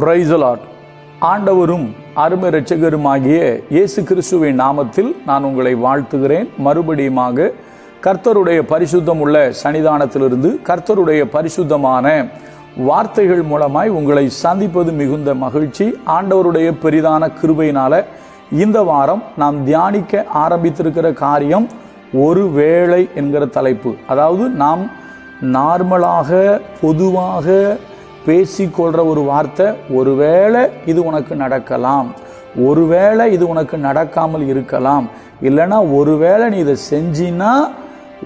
பிரைசலாட் ஆண்டவரும் அருமை இரட்சகருமாகிய இயேசு கிறிஸ்துவின் நாமத்தில் நான் உங்களை வாழ்த்துகிறேன். மறுபடியுமாக கர்த்தருடைய பரிசுத்தம் உள்ள சன்னிதானத்திலிருந்து கர்த்தருடைய பரிசுத்தமான வார்த்தைகள் மூலமாய் உங்களை சந்திப்பது மிகுந்த மகிழ்ச்சி. ஆண்டவருடைய பெரிதான கிருபையினால இந்த வாரம் நாம் தியானிக்க ஆரம்பித்திருக்கிற காரியம் ஒரு வேளை என்கிற தலைப்பு. அதாவது நாம் நார்மலாக பொதுவாக பேசிக்கொள்கிற ஒரு வார்த்தை ஒருவேளை இது உனக்கு நடக்கலாம். ஒருவேளை இது உனக்கு நடக்காமல் இருக்கலாம். இல்லைன்னா ஒருவேளை நீ இதை செஞ்சின்னா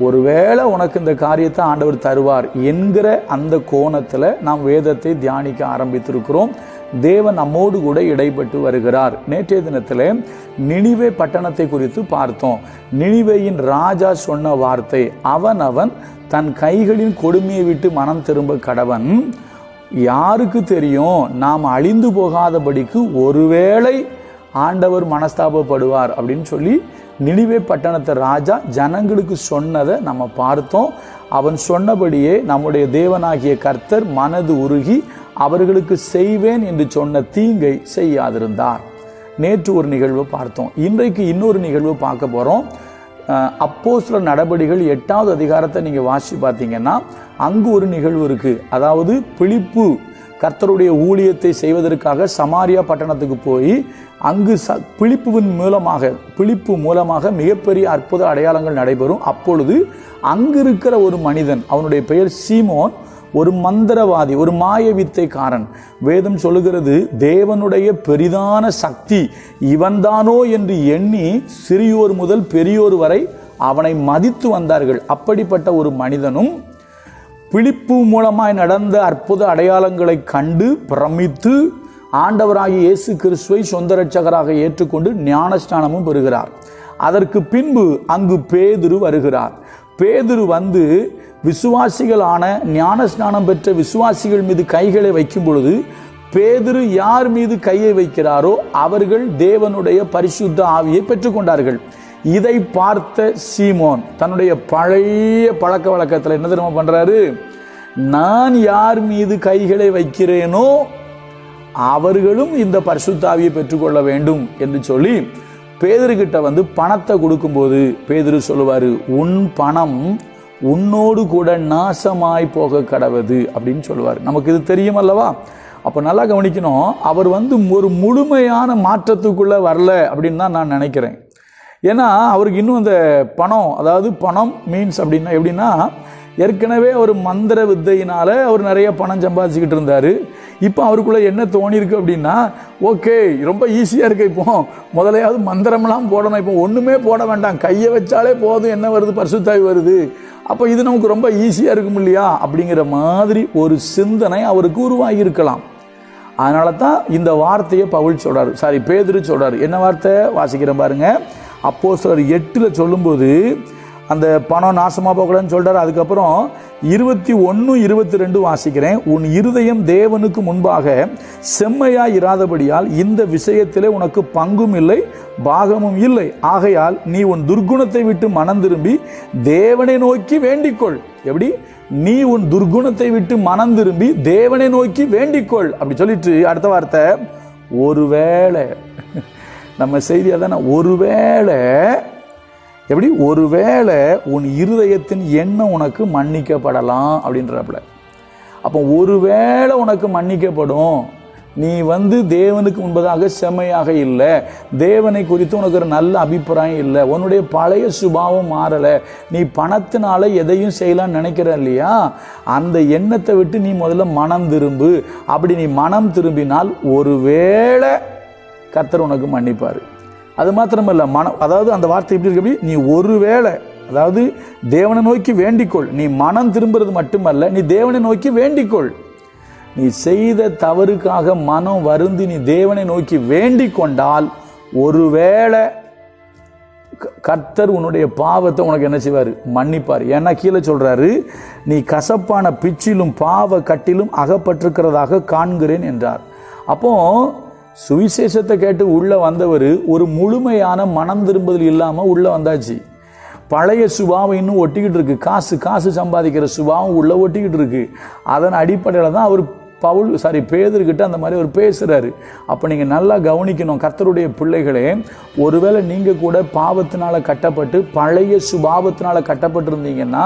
ஒருவேளை உனக்கு இந்த காரியத்தை ஆண்டவர் தருவார் என்கிற அந்த கோணத்தில் நாம் வேதத்தை தியானிக்க ஆரம்பித்திருக்கிறோம். தேவன் நம்மோடு கூட இடைப்பட்டு வருகிறார். நேற்றைய தினத்தில் நினிவே பட்டணத்தை குறித்து பார்த்தோம். நினிவேயின் ராஜா சொன்ன வார்த்தை அவன் அவன் தன் கைகளின் கொடுமையை விட்டு மனம் திரும்ப கடவன் யாருக்கு தெரியும்? நாம் அழிந்து போகாதபடிக்கு ஒருவேளை ஆண்டவர் மனஸ்தாபப்படுவார் அப்படின்னு சொல்லி நினிவே பட்டணத்தை ராஜா ஜனங்களுக்கு சொன்னதை நம்ம பார்த்தோம். அவன் சொன்னபடியே நம்முடைய தேவனாகிய கர்த்தர் மனது உருகி அவர்களுக்கு செய்வேன் என்று சொன்ன தீங்கை செய்யாதிருந்தார். நேற்று ஒரு நிகழ்வு பார்த்தோம். இன்றைக்கு இன்னொரு நிகழ்வு பார்க்க போகிறோம் அப்போ சில நடவடிக்கைகள் எட்டாவது அதிகாரத்தை நீங்கள் வாசி பார்த்தீங்கன்னா அங்கு ஒரு நிகழ்வு இருக்குது அதாவது பிழிப்பு கர்த்தருடைய ஊழியத்தை செய்வதற்காக சமாரியா பட்டணத்துக்கு போய் அங்கு ச பிழிப்புவின் மூலமாக பிழிப்பு மூலமாக மிகப்பெரிய அற்புத அடையாளங்கள் நடைபெறும். அப்பொழுது அங்கு இருக்கிற ஒரு மனிதன் அவனுடைய பெயர் சீமோன் ஒரு மந்திரவாதி ஒரு மாய வித்தைக்காரன் வேதம் சொல்லுகிறது தேவனுடைய பெரிதான சக்தி இவன்தானோ என்று எண்ணி சிறியோர் முதல் பெரியோர் வரை அவனை மதித்து வந்தார்கள். அப்படிப்பட்ட ஒரு மனிதனும் பிழிப்பு மூலமாய் நடந்த அற்புத அடையாளங்களை கண்டு பிரமித்து ஆண்டவராகிய இயேசு கிறிஸ்துவை சொந்த ரட்சகராக ஏற்றுக்கொண்டு ஞானஸ்தானமும் பெறுகிறார். அதற்கு பின்பு அங்கு பேதுரு வருகிறார். பேதுரு வந்து விசுவாசிகளான ஞானஸ்நானம் பெற்ற விசுவாசிகள் மீது கைகளை வைக்கும் பொழுது பேதிரு யார் மீது கையை வைக்கிறாரோ அவர்கள் தேவனுடைய பரிசுத்த ஆவியை பெற்றுக்கொண்டார்கள். இதை பார்த்த சீமோன் தன்னுடைய பழைய பழக்க வழக்கத்தில் என்ன தெரியுமா பண்றாரு? நான் யார் மீது கைகளை வைக்கிறேனோ அவர்களும் இந்த பரிசுத்தாவியை பெற்றுக்கொள்ள வேண்டும் என்று சொல்லி பேதர்கிட்ட வந்து பணத்தை கொடுக்கும்போது பேதரு சொல்லுவாரு உன் பணம் உன்னோடு கூட நாசமாய் போக கடவுது அப்படின்னு சொல்லுவார். நமக்கு இது தெரியும் அல்லவா? அப்போ நல்லா கவனிக்கணும் அவர் வந்து ஒரு முழுமையான மாற்றத்துக்குள்ளே வரல அப்படின்னு தான் நான் நினைக்கிறேன். ஏன்னா அவருக்கு இன்னும் அந்த பணம் அதாவது பணம் மீன்ஸ் அப்படின்னா எப்படின்னா ஏற்கனவே ஒரு மந்திர வித்தையினால் அவர் நிறைய பணம் சம்பாதிச்சுக்கிட்டு இருந்தார். இப்போ அவருக்குள்ளே என்ன தோணியிருக்கு அப்படின்னா ஓகே ரொம்ப ஈஸியாக இருக்குது இப்போ. முதலையாவது மந்திரம்லாம் போடணும். இப்போ ஒன்றுமே போட வேண்டாம். கையை வச்சாலே போதும். என்ன வருது? பரிசுத்தாய் வருது. அப்போ இது நமக்கு ரொம்ப ஈஸியாக இருக்கும் இல்லையா? அப்படிங்கிற மாதிரி ஒரு சிந்தனை அவருக்கு உருவாகி இருக்கலாம் அதனால தான் இந்த வார்த்தையை பவுல் சொல்கிறார் சாரி பேதுரு சொல்கிறார் என்ன வார்த்தை? வாசிக்கிறேன் பாருங்க. அப்போ சிலர் எட்டில் சொல்லும்போது அந்த பணம் நாசமாக போகலன்னு சொல்கிறார் அதுக்கப்புறம் இருபத்தி ஒன்று இருபத்தி ரெண்டு வாசிக்கிறேன். உன் இருதயம் தேவனுக்கு முன்பாக செம்மையா இராதபடியால் இந்த விஷயத்திலே உனக்கு பங்கும் இல்லை பாகமும் இல்லை. ஆகையால் நீ உன் துர்க்குணத்தை விட்டு மனம் திரும்பி தேவனை நோக்கி வேண்டிக்கொள். எப்படி? நீ உன் துர்க்குணத்தை விட்டு மனம் திரும்பி தேவனை நோக்கி வேண்டிக்கொள். அப்படி சொல்லிட்டு அடுத்த வார்த்தை ஒருவேளை. நம்ம செய்தியாக தானே ஒருவேளை எப்படி? ஒருவேளை உன் இருதயத்தின் எண்ணம் உனக்கு மன்னிக்கப்படலாம் அப்படின்றப்பல. அப்போ ஒருவேளை உனக்கு மன்னிக்கப்படும் நீ வந்து தேவனுக்கு முன்பதாக செம்மையாக இல்லை தேவனை குறித்து உனக்கு ஒரு நல்ல அபிப்பிராயம் இல்லை உன்னுடைய பழைய சுபாவம் மாறலை நீ பணத்தினால எதையும் செய்யலாம்னு நினைக்கிற இல்லையா? அந்த எண்ணத்தை விட்டு நீ முதல்ல மனம் திரும்பு. அப்படி நீ மனம் திரும்பினால் ஒருவேளை கத்தர் உனக்கு மன்னிப்பார். அது மாத்திரமல்ல மனம் அதாவது அந்த வார்த்தை எப்படி இருக்கு அப்படி? நீ ஒருவேளை அதாவது தேவனை நோக்கி வேண்டிக்கொள். நீ மனம் திரும்புறது மட்டுமல்ல நீ தேவனை நோக்கி வேண்டிக்கொள். நீ செய்த தவறுக்காக மனம் வருந்தி நீ தேவனை நோக்கி வேண்டிக் கொண்டால் ஒருவேளை கர்த்தர் உன்னுடைய பாவத்தை உனக்கு என்ன செய்வார்? மன்னிப்பார். ஏன்னா கீழே சொல்கிறாரு நீ கசப்பான பிச்சிலும் பாவ கட்டிலும் அகப்பட்டிருக்கிறதாக காண்கிறேன் என்றார். அப்போது சுவிசேஷத்தை கேட்டு உள்ள வந்தவர் ஒரு முழுமையான மனம் திரும்புதல் இல்லாமல் உள்ள வந்தாச்சு. பழைய சுபாவம் இன்னும் ஒட்டிக்கிட்டு இருக்கு. காசு காசு சம்பாதிக்கிற சுபாவம் உள்ள ஒட்டிக்கிட்டு இருக்கு. அதன் அடிப்படையில் தான் அவர் பவுல் சாரி பேதர்கிட்ட அந்த மாதிரி அவர் பேசுகிறாரு அப்போ நீங்கள் நல்லா கவனிக்கணும் கர்த்தருடைய பிள்ளைகளே ஒருவேளை நீங்கள் கூட பாவத்தினால் கட்டப்பட்டு பழைய சுபாவத்தினால் கட்டப்பட்டிருந்தீங்கன்னா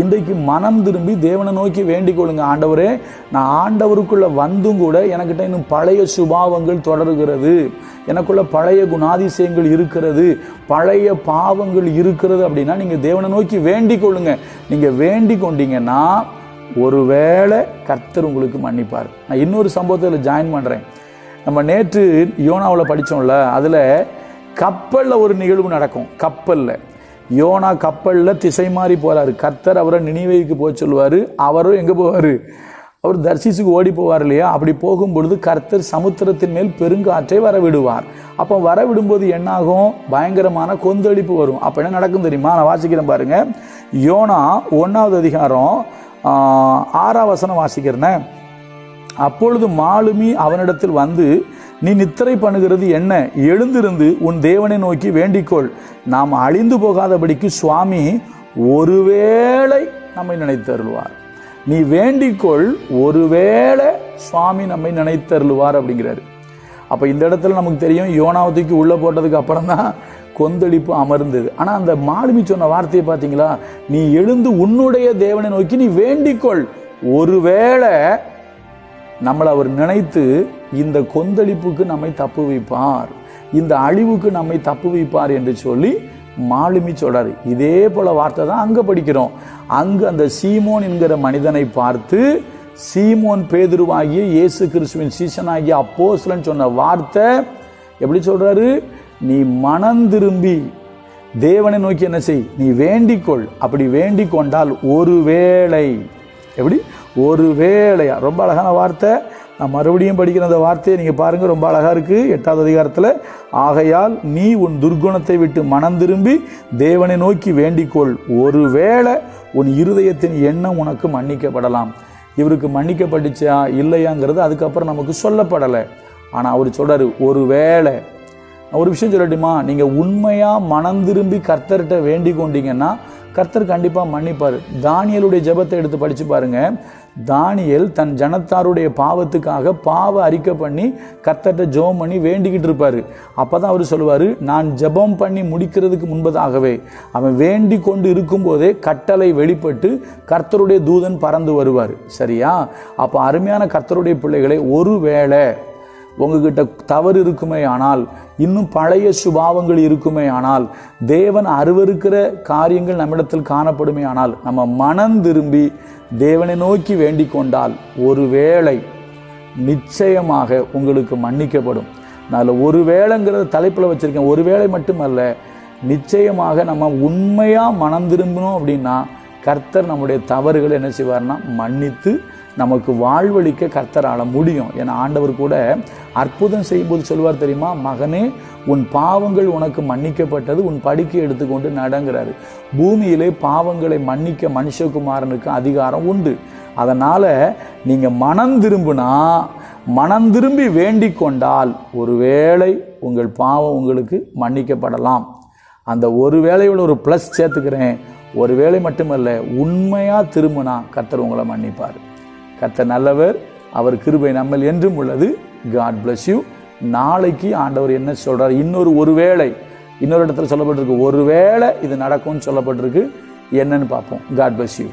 இன்றைக்கு மனம் திரும்பி தேவனை நோக்கி வேண்டிக் கொள்ளுங்க. ஆண்டவரே நான் ஆண்டவருக்குள்ளே வந்தும் கூட எனக்கிட்ட இன்னும் பழைய சுபாவங்கள் தொடர்கிறது. எனக்குள்ள பழைய குணாதிசயங்கள் இருக்கிறது. பழைய பாவங்கள் இருக்கிறது அப்படின்னா நீங்கள் தேவனை நோக்கி வேண்டிக் கொள்ளுங்க. நீங்கள் வேண்டிக் கொண்டீங்கன்னா ஒருவேளை கர்த்தர் உங்களுக்கு மன்னிப்பார். நான் இன்னொரு சம்பவத்தில் ஜாயின் பண்ணுறேன் நம்ம நேற்று யோனாவில் படித்தோம்ல அதில் கப்பலில் ஒரு நிகழ்வு நடக்கும். கப்பலில். யோனா கப்பலில் திசை மாறி போகிறாரு கர்த்தர் அவரை நினைவைக்கு போக சொல்லுவார். அவரும் எங்கே போவார்? அவர் தர்சிசுக்கு ஓடி போவார் இல்லையா? அப்படி போகும் பொழுது கர்த்தர் சமுத்திரத்தின் மேல் பெருங்காற்றை வரவிடுவார். அப்போ வரவிடும்போது என்னாகும்? பயங்கரமான கொந்தளிப்பு வரும். அப்போ என்ன நடக்கும் தெரியுமா? நான் வாசிக்கிறேன் பாருங்கள் யோனா ஒன்றாவது அதிகாரம் ஆறாம் வசனம் வாசிக்கிறேன். அப்பொழுது மாலுமி அவனிடத்தில் வந்து நீ நித்திரை பண்ணுகிறது என்ன? எழுந்திருந்து உன் தேவனை நோக்கி வேண்டிக்கொள். நாம் அழிந்து போகாதபடிக்கு சுவாமி ஒருவேளை நம்மை நினைத்தருள்வார். நீ வேண்டிக்கொள் ஒருவேளை சுவாமி நம்மை நினைத்தருள்வார் அப்படிங்கிறாரு. அப்போ இந்த இடத்துல நமக்கு தெரியும் யோனாவதிக்கு உள்ளே போட்டதுக்கு அப்புறம் தான் கொந்தளிப்பு அமர்ந்தது. ஆனால் அந்த மாலுமி சொன்ன வார்த்தையை பார்த்தீங்களா நீ எழுந்து உன்னுடைய தேவனை நோக்கி நீ வேண்டிக்கொள். ஒருவேளை நம்மளை அவர் நினைத்து இந்த கொந்தளிப்புக்கு நம்மை தப்பு வைப்பார். இந்த அழிவுக்கு நம்மை தப்பு வைப்பார் என்று சொல்லி மாலுமி சொல்றார். இதே போல வார்த்தை தான் அங்கே படிக்கிறோம். அங்கு அந்த சீமோன் என்கிற மனிதனை பார்த்து சீமோன் பேதுருவாகிய இயேசு கிறிஸ்துவின் சீசனாகிய அப்போஸ்லன்னு சொன்ன வார்த்தை எப்படி சொல்கிறாரு நீ மனம் திரும்பி தேவனை நோக்கி என்ன செய்? நீ வேண்டிக்கொள். அப்படி வேண்டிக் கொண்டால் ஒருவேளை எப்படி? ஒரு வேளையா ரொம்ப அழகான வார்த்தை. நான் மறுபடியும் படிக்கிற அந்த வார்த்தையை நீங்கள் பாருங்கள் ரொம்ப அழகாக இருக்கு. எட்டாவது அதிகாரத்தில் ஆகையால் நீ உன் துர்குணத்தை விட்டு மனம் திரும்பி தேவனை நோக்கி வேண்டிக்கொள். ஒருவேளை உன் இருதயத்தின் எண்ணம் உனக்கு மன்னிக்கப்படலாம். இவருக்கு மன்னிக்கப்பட்டுச்சா இல்லையாங்கிறது அதுக்கப்புறம் நமக்கு சொல்லப்படலை. ஆனால் அவர் சொல்றாரு ஒரு வேளை ஒரு விஷயம் சொல்லட்டுமா? நீங்க உண்மையா மனம் திரும்பி கர்த்தர்கிட்ட வேண்டி கொண்டீங்கன்னா கர்த்தர் கண்டிப்பா மன்னிப்பார். தானியலுடைய ஜெபத்தை எடுத்து படிச்சு பாருங்க. தானியல் தன் ஜனத்தாருடைய பாவத்துக்காக பாவ அறிக்கை பண்ணி கத்தட்ட ஜெபம் பண்ணி வேண்டிக்கிட்டு இருப்பாரு. அப்பதான் அவர் சொல்லுவாரு நான் ஜெபம் பண்ணி முடிக்கிறதுக்கு முன்பதாகவே அவன் வேண்டி கொண்டு இருக்கும்போதே கட்டளை வெளிப்பட்டு கர்த்தருடைய தூதன் பறந்து வருவார். சரியா? அப்ப அருமையான கர்த்தருடைய பிள்ளைகளை ஒருவேளை உங்ககிட்ட தவறு இருக்குமே ஆனால் இன்னும் பழைய சுபாவங்கள் இருக்குமே ஆனால் தேவன் அருவருக்கிற காரியங்கள் நம்மிடத்தில் காணப்படுமே ஆனால் நம்ம மனம் திரும்பி தேவனை நோக்கி வேண்டிக் கொண்டால் ஒருவேளை நிச்சயமாக உங்களுக்கு மன்னிக்கப்படும். நான் ஒரு வேளைங்கிறத தலைப்பில் வச்சுருக்கேன். ஒரு வேளை மட்டுமல்ல நிச்சயமாக நம்ம உண்மையாக மனம் திரும்பணும் அப்படின்னா கர்த்தர் நம்முடைய தவறுகளை என்ன செய்வார்னா மன்னித்து நமக்கு வாழ்வழிக்க கர்த்தரால முடியும். ஏன்னா ஆண்டவர் கூட அற்புதம் செய்யும்போது சொல்லுவார் தெரியுமா? மகனே உன் பாவங்கள் உனக்கு மன்னிக்கப்பட்டது உன் படிக்கை எடுத்துக்கொண்டு நடங்கிறாரு. பூமியிலே பாவங்களை மன்னிக்க மனுஷகுமாரனுக்கு அதிகாரம் உண்டு. அதனால் நீங்கள் மனம் திரும்பினா மனம் திரும்பி வேண்டிக் கொண்டால் ஒருவேளை உங்கள் பாவம் உங்களுக்கு மன்னிக்கப்படலாம். அந்த ஒரு வேளையோட ஒரு ப்ளஸ் சேர்த்துக்கிறேன். ஒரு வேளை மட்டுமல்ல உண்மையாக திரும்பினா கத்தர் உங்களை மன்னிப்பார். கத்த நல்லவர் அவர் கிருபை நம்மள் என்றும் உள்ளது. காட் பிளஸ் யூ நாளைக்கு ஆண்டவர் என்ன சொல்கிறார் இன்னொரு ஒரு வேளை இன்னொரு இடத்துல சொல்லப்பட்டிருக்கு ஒரு வேளை இது நடக்கும்னு சொல்லப்பட்டிருக்கு. என்னன்னு பார்ப்போம். God bless you